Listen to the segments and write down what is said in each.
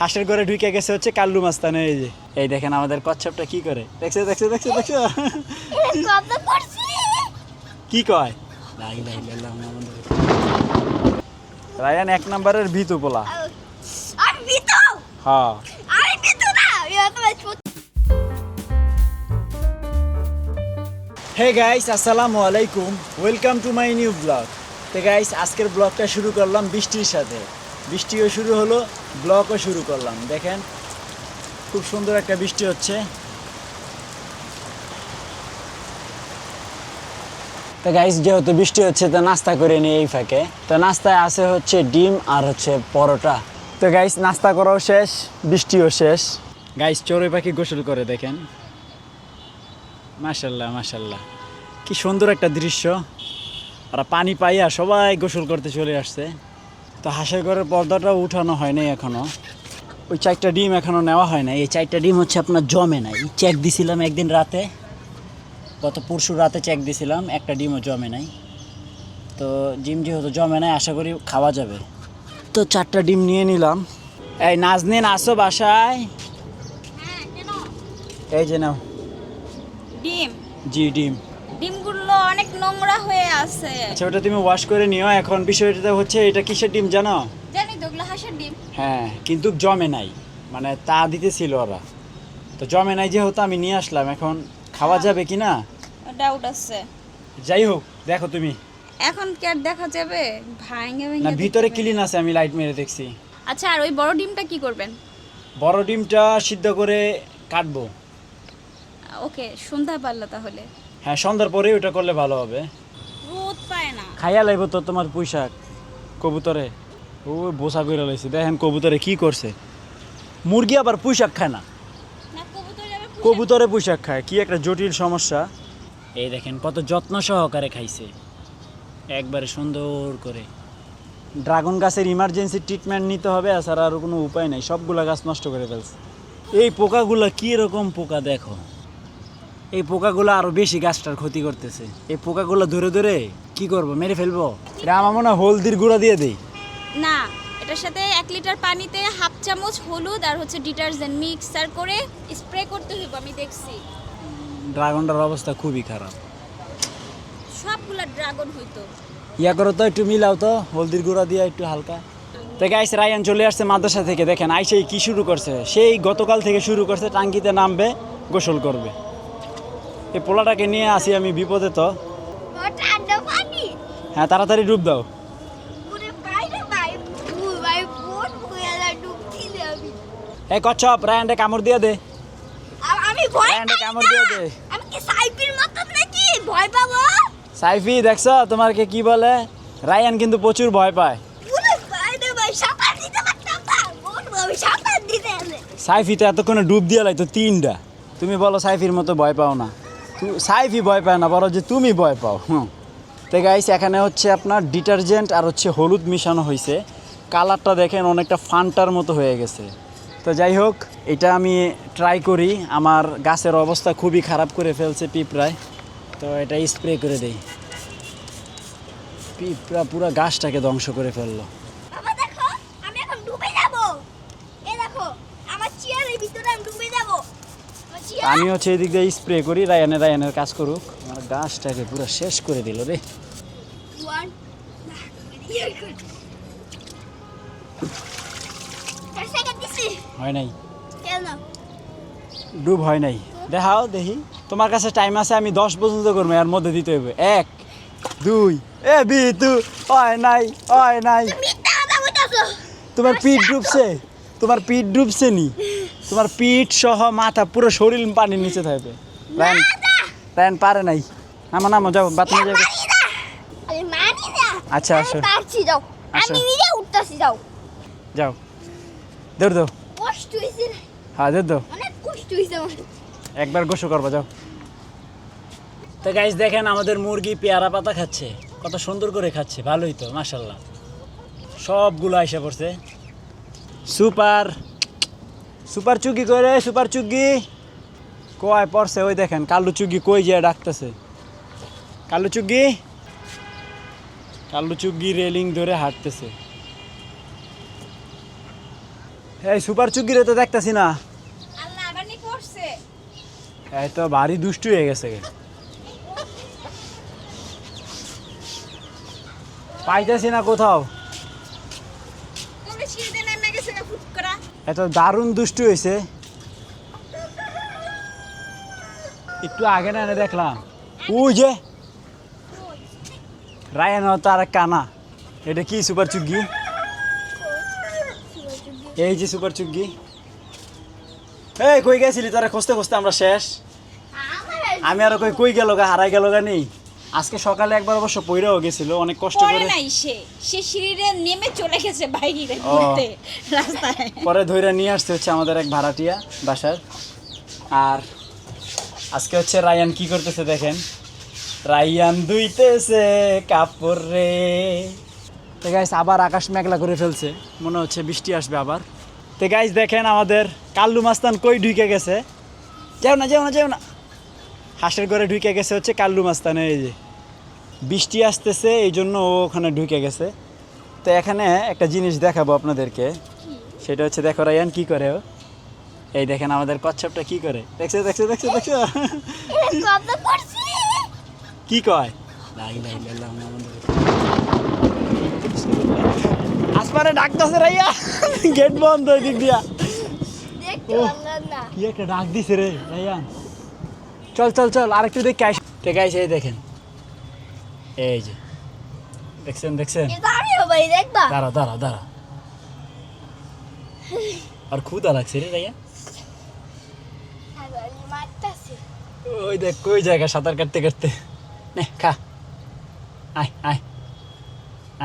হাঁসের ঘরে ঢুকে গেছে হচ্ছে কাল্লু মাস্তানে এই যে। এই দেখেন আমাদের কচ্ছপটা কি করে? দেখছ দেখছ দেখছ দেখছ। কি কয়। রায়ান এক নম্বরের ভিতু পোলা। হ্যাঁ। আমি বিতো না? আমি তো হে গাইস আসসালামু আলাইকুম। Welcome to my new blog তো গাইস আজকের ব্লগটা শুরু করলাম বৃষ্টির সাথে। বৃষ্টিও শুরু হলো ব্লগও শুরু করলাম। দেখেন, খুব সুন্দর একটা বৃষ্টি হচ্ছে। তো গাইস যেহেতু বৃষ্টি হচ্ছে, তো নাস্তা করে নিই এই ফাঁকে। তো নাস্তায় আছে হচ্ছে ডিম আর হচ্ছে পরোটা। তো গাইস নাস্তা করাও শেষ, বৃষ্টিও শেষ। গাইস চড়ুই পাখি গোসল করে দেখেন। মাশাল্লাহ মাশাল্লাহ। কি সুন্দর একটা দৃশ্য। আর পানি পাইয়া সবাই গোসল করতে চলে আসছে। তো হাঁসের ঘরের পর্দাটা উঠানো হয়নি এখনও। ওই চারটা ডিম এখনও নেওয়া হয় না এই চারটা ডিম হচ্ছে আপনার জমে নাই। চেক দিছিলাম একদিন রাতে। গত পরশু রাতে চেক দিছিলাম একটা ডিমও জমে নাই। তো ডিম যেহেতু জমে নাই আশা করি খাওয়া যাবে। তো চারটা ডিম নিয়ে নিলাম। এই নাজনিন আসো বাসায়। হ্যাঁ কেন? এই যে নাও। ডিম? জি ডিম। ডিমগুলো অনেক নোংরা হয়ে আছে। আচ্ছা ওটা তুমি ওয়াশ করে নিও। এখন বিষয়টা হচ্ছে এটা কিসের ডিম জানো? জানি তো ওগুলো হাঁসের ডিম। হ্যাঁ কিন্তু জমে নাই। মানে তা দিতেছিল ওরা। তো জমে নাই যেহেতু আমি নিয়ে আসলাম। এখন খাওয়া যাবে কি না ডাউট আছে। যাই হোক দেখো তুমি। এখন কি আর দেখা যাবে? ভাঙে না ভিতরে ক্লিন আছে আমি লাইট মেরে দেখছি। আচ্ছা আর ওই বড় ডিমটা কি করবেন? বড় ডিমটা সিদ্ধ করে কাটবো। ওকে সন্ধ্যা পারল তাহলে। হ্যাঁ সন্ধ্যার পরে ওটা করলে ভালো হবে। রোদ পায় না। খাইয়া লাগবো তো তোমার পুঁইশাক কবুতরে। ও বোসা করে লাইছে। দেখেন কবুতরে কি করছে। মুরগি আবার পুঁইশাক খায় না। না কবুতর কবুতরে পোশাক খায়। কি একটা জটিল সমস্যা। এই দেখেন কত যত্ন সহকারে খাইছে। একবারে সুন্দর করে। ড্রাগন গাছের ইমার্জেন্সি ট্রিটমেন্ট নিতে হবে এছাড়া আর কোনো উপায় নাই। সবগুলা গাছ নষ্ট করে ফেলছে। এই পোকাগুলা কি রকম পোকা দেখো। এই পোকাগুলো আরও বেশি গাছটার ক্ষতি করতেছে। এই পোকাগুলো ধরে ধরে কি করব মেরে ফেলব? এটা আমার মনে হয় হলদির গুঁড়া দিয়ে দেই না এটার সাথে এক লিটার পানিতে হাফ চামচ হলুদ আর হচ্ছে ডিটারজেন্ট মিক্সার করে স্প্রে করতে হইব আমি দেখছি। ড্রাগনটার অবস্থা খুবই খারাপ। সবগুলা ড্রাগন হইতো। ইয়া করো তো একটু মিলাও তো হলদির গুঁড়া দিয়ে একটু হালকা। তো গাইস রায়ান চলে আসছে মাদ্রাসা থেকে দেখেন আইসেই কি শুরু করছে? সেই গতকাল থেকে শুরু করছে টাঙ্কিতে নামবে গোসল করবে। এই পোলাটাকে নিয়ে আসি আমি বিপদে তো। হ্যাঁ তাড়াতাড়ি ডুব দাও। এই কচ্ছপ রায়ানটা কামড় দিয়ে দে। দিয়ে কি সাইফি, দেখছ তোমাকে কি বলে? রায়ান কিন্তু প্রচুর ভয় পায়। সাইফি তো এতক্ষণে ডুব দিয়ে লাইতো, তিনটা। তুমি বলো সাইফির মতো ভয় পাও না। সাইফি ভয় পায় না বলো যে তুমি ভয় পাও, হুম। তো গাইস এখানে হচ্ছে আপনার ডিটারজেন্ট আর হচ্ছে হলুদ মিশানো হয়েছে কালারটা দেখেন অনেকটা ফান্টার মতো হয়ে গেছে। তো যাই হোক, এটা আমি ট্রাই করি। আমার গাছের অবস্থা খুবই খারাপ করে ফেলছে পিঁপড়ায়। তো এটা স্প্রে করে দেই। পিঁপড়া পুরো গাছটাকে ধ্বংস করে ফেলল বাবা দেখো আমি এখন ডুবে যাব এই দেখো আমার চেয়ারের ভিতরে আমি ডুবে যাব আমার চেয়ার আমি হচ্ছে এদিক দিয়ে স্প্রে করি রায়ানে রায়ানের কাজ করুক। আমার গাছটাকে পুরো শেষ করে দিল রে। হয় নাই। ডুব হয় নাই। দেখাও দেখি। তোমার কাছে টাইম আছে আমি দশ পর্যন্ত করব এর মধ্যে দিতে হবে। এক দুই এ বি তু হয় নাই হয় নাই। তোমার পিঠ ডুবছে। তোমার পিঠ ডুবছে নি। তোমার পিঠ সহ মাথা পুরো শরীর পানির নিচে থাকবে। রায়ন রায়ন পারে নাই। নামো নামো যাও বাথরুমে যাবে আচ্ছা, আসো। আসো। আমি নিজে উঠতাছি যাও। যাও। দৌড় দাও কষ্ট হইছে হ্যাঁ দৌড় দাও অনেক কষ্ট হইছে আমার। একবার গোসল করবা যাও। তো গাইজ দেখেন আমাদের মুরগি পেয়ারা পাতা খাচ্ছে। কত সুন্দর করে খাচ্ছে ভালোই তো মাশাল্লাহ সবগুলো আইসা পড়ছে। সুপার। সুপার চুগি করে সুপার চুগি? কয় পড়ছে ওই দেখেন কালু চুগি কই যে ডাকতেছে? কালু চুগি? কালু চুগি রেলিং ধরে হাঁটতেছে। এই সুপার চুগিরে তো দেখতাছি না। এই তো ভারী দুষ্টু হয়ে গেছে পাইতেছি না কোথাও তুমি সিঁড়িতে নেমে গেছে গা ফুট এত দারুণ দুষ্টু হয়েছে। একটু আগে না দেখলাম। ওই যে। রায়ান তার কানা এটা কি সুপার চুগ্গি? এই যে সুপার চুগ্গি। এই, কই গেছিলি? তোরা খুঁজতে খুঁজতে আমরা শেষ। আমি আর কই কই গেল গা? হারাই গেল গা নেই আজকে সকালে একবার অবশ্য পইরাও গেছিল অনেক কষ্ট করে। নাই সে সে সিঁড়িতে নেমে চলে গেছে বাইরে ঘুরতে রাস্তায়। পরে ধইরা নিয়ে আসতে হচ্ছে আমাদের এক ভাড়াটিয়া বাসার। আর আজকে হচ্ছে রায়ান কি করতেছে দেখেন? রায়ান দুইতেছে কাপড় রে। তো গাইস আবার আকাশ মেঘলা করে ফেলছে মনে হচ্ছে বৃষ্টি আসবে আবার। তো গাইস দেখেন আমাদের কাল্লু মাস্তান কই ঢুকে গেছে? যাও না যাও না যাও না। হাঁসের ঘরে ঢুকে গেছে হচ্ছে কাল্লু মাস্তানে এই যে বৃষ্টি আসতেছে এই জন্য ও ওখানে ঢুকে গেছে। তো এখানে একটা জিনিস দেখাবো আপনাদেরকে। সেটা হচ্ছে দেখো রায়ান কি করে ও। এই দেখেন আমাদের কচ্ছপটা কি করে। দেখছ দেখছ দেখছ দেখছ? কি কয়। আসমানে ডাকতেছে রাইয়া। গেট বন্ধ দিক দিয়া। ও। কি একটা ডাক দিছে রে রাইয়ান চল চল চল আরেকটু দেখে আইস দেখে আইস এই দেখেন। এই যে দেখছেন দেখছেন? দাঁড়া দাঁড়া দাঁড়া আর ক্ষুদা লাগছে রে মারতাছে। ওই দেখ কই জায়গা সাঁতার কাটতে কাটতে? নে খা। আয় আয়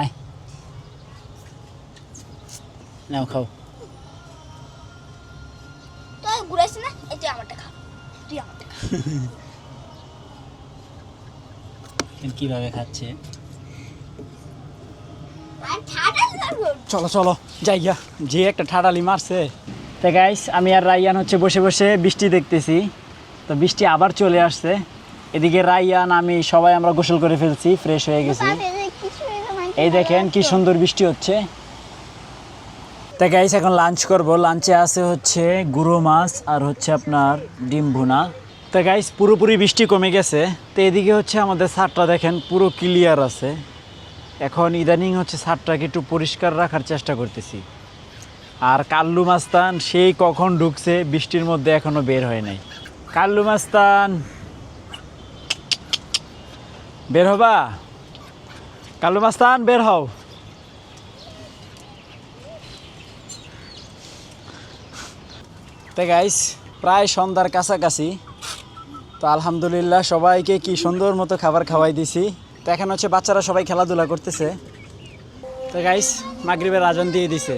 আয়। নাও খাও। তুই না? এই তুই আমারটা খা। তুই আমারটা কীভাবে খাচ্ছে? চলো চলো যাই গিয়া। যে একটা ঠাডালি মারছে। তো গাইস আমি আর রাইয়ান হচ্ছে বসে বসে বৃষ্টি দেখতেছি। তো বৃষ্টি আবার চলে আসছে। এদিকে রাইয়ান আমি সবাই আমরা গোসল করে ফেলছি ফ্রেশ হয়ে গেছি। এই দেখেন কি সুন্দর বৃষ্টি হচ্ছে। তা গাইস এখন লাঞ্চ করব। লাঞ্চে আছে হচ্ছে গুঁড়ো মাছ আর হচ্ছে আপনার ডিম ভুনা। তা গাইস পুরোপুরি বৃষ্টি কমে গেছে। তো এদিকে হচ্ছে আমাদের ছাদটা দেখেন, পুরো ক্লিয়ার আছে। এখন ইদানিং হচ্ছে ছাদটাকে একটু পরিষ্কার রাখার চেষ্টা করতেছি। আর কাল্লু মাস্তান, সেই কখন ঢুকছে বৃষ্টির মধ্যে এখনও বের হয় নাই। কাল্লু মাস্তান! বের হবা? কাল্লু মাস্তান, বের হও। তো গাইস প্রায় সন্ধ্যার কাছাকাছি তো আলহামদুলিল্লাহ সবাইকে কি সুন্দর মতো খাবার খাওয়াই দিছি। তো এখন হচ্ছে বাচ্চারা সবাই খেলাধুলা করতেছে। তো গাইস মাগরিবের আজান দিয়ে দিছে।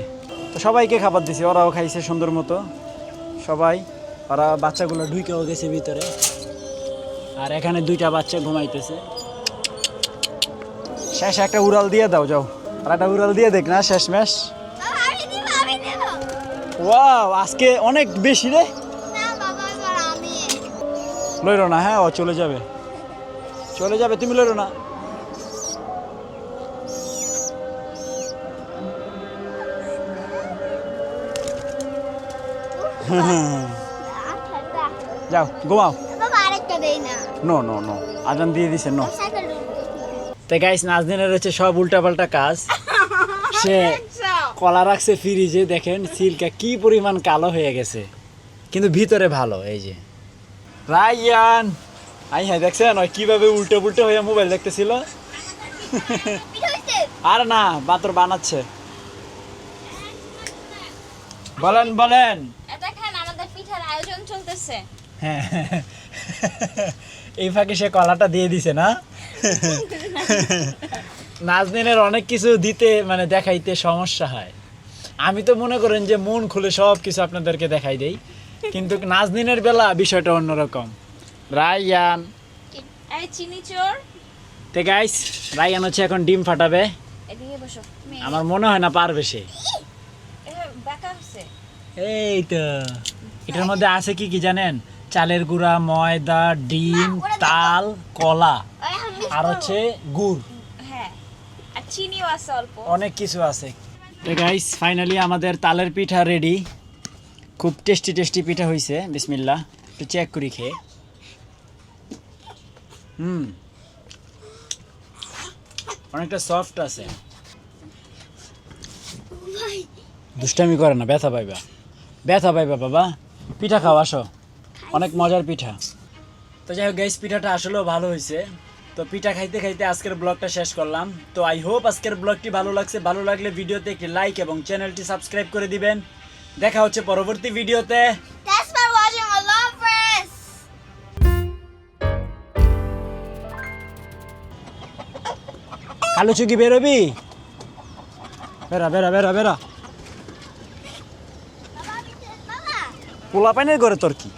তো সবাইকে খাবার দিছে ওরাও খাইছে সুন্দর মতো। সবাই ওরা বাচ্চাগুলো ঢুকেও গেছে ভিতরে। আর এখানে দুইটা বাচ্চা ঘুমাইতেছে। শেষ একটা উড়াল দিয়ে দাও যাও। আর একটা উড়াল দিয়ে দেখ না শেষ ম্যাশ আমি দিব আমি দিব। ওয়াও আজকে অনেক বেশি রে। লইরো না হ্যাঁ ও চলে যাবে। চলে যাবে, তুমি লইরো না। যাও, ঘুমাও। নো নো নো, আজান দিয়ে দিছে, নো। তো গাইস নাজদিনের হচ্ছে সব উল্টাপাল্টা কাজ। সে কলা রাখছে ফ্রিজে দেখেন সিলকা কি পরিমাণ কালো হয়ে গেছে। কিন্তু ভিতরে ভালো, এই যে। রাইয়ান আই হ্যাঁ দেখছেন? ওই কীভাবে উল্টো পুল্টো হয়ে মোবাইল দেখতেছিল? আর না বাতর বানাচ্ছে। বলেন বলেন। হ্যাঁ। এই ফাঁকে সে কলাটা দিয়ে দিছে, না? নাজনিনের অনেক কিছু দিতে মানে দেখাইতে সমস্যা হয়। আমি তো মনে করেন যে মন খুলে সব কিছু আপনাদেরকে দেখাই দেই। কিন্তু নাজনিনের বেলা বিষয়টা অন্যরকম। রায়ান। এই চিনি চোর। তে গাইস রায়ান হচ্ছে এখন ডিম ফাটাবে। এদিকে বসো আমার মনে হয় না পারবে সে। এই তো। এটার মধ্যে আছে কি কি জানেন? চালের গুঁড়া ময়দা ডিম তাল কলা। আর হচ্ছে গুড়। হ্যাঁ অনেক কিছু আছে। তো গাইস ফাইনালি আমাদের তালের পিঠা রেডি খুব টেস্টি টেস্টি পিঠা হয়েছে বিসমিল্লা একটু চেক করি খেয়ে। হুম। অনেকটা সফট আছে। দুষ্টামি করে না ব্যথা পাইবা। ব্যথা পাইবা বাবা। পিঠা খাও আসো। অনেক মজার পিঠা। তো যাই হোক গাইস পিঠাটা আসলেও ভালো হয়েছে তো পিঠা খাইতে খাইতে আজকের ব্লগটা শেষ করলাম। তো আই হোপ আজকের ব্লগটি ভালো লাগছে। ভালো লাগলে ভিডিওতে একটি লাইক এবং চ্যানেলটি সাবস্ক্রাইব করে দিবেন। দেখা হচ্ছে পরবর্তী ভিডিওতে। Thanks for watching. Allah friends. কালো চুকি বেরোবি? বেরা বেরা বেরা বেরা। পোলা পাইনের করে তোর কি?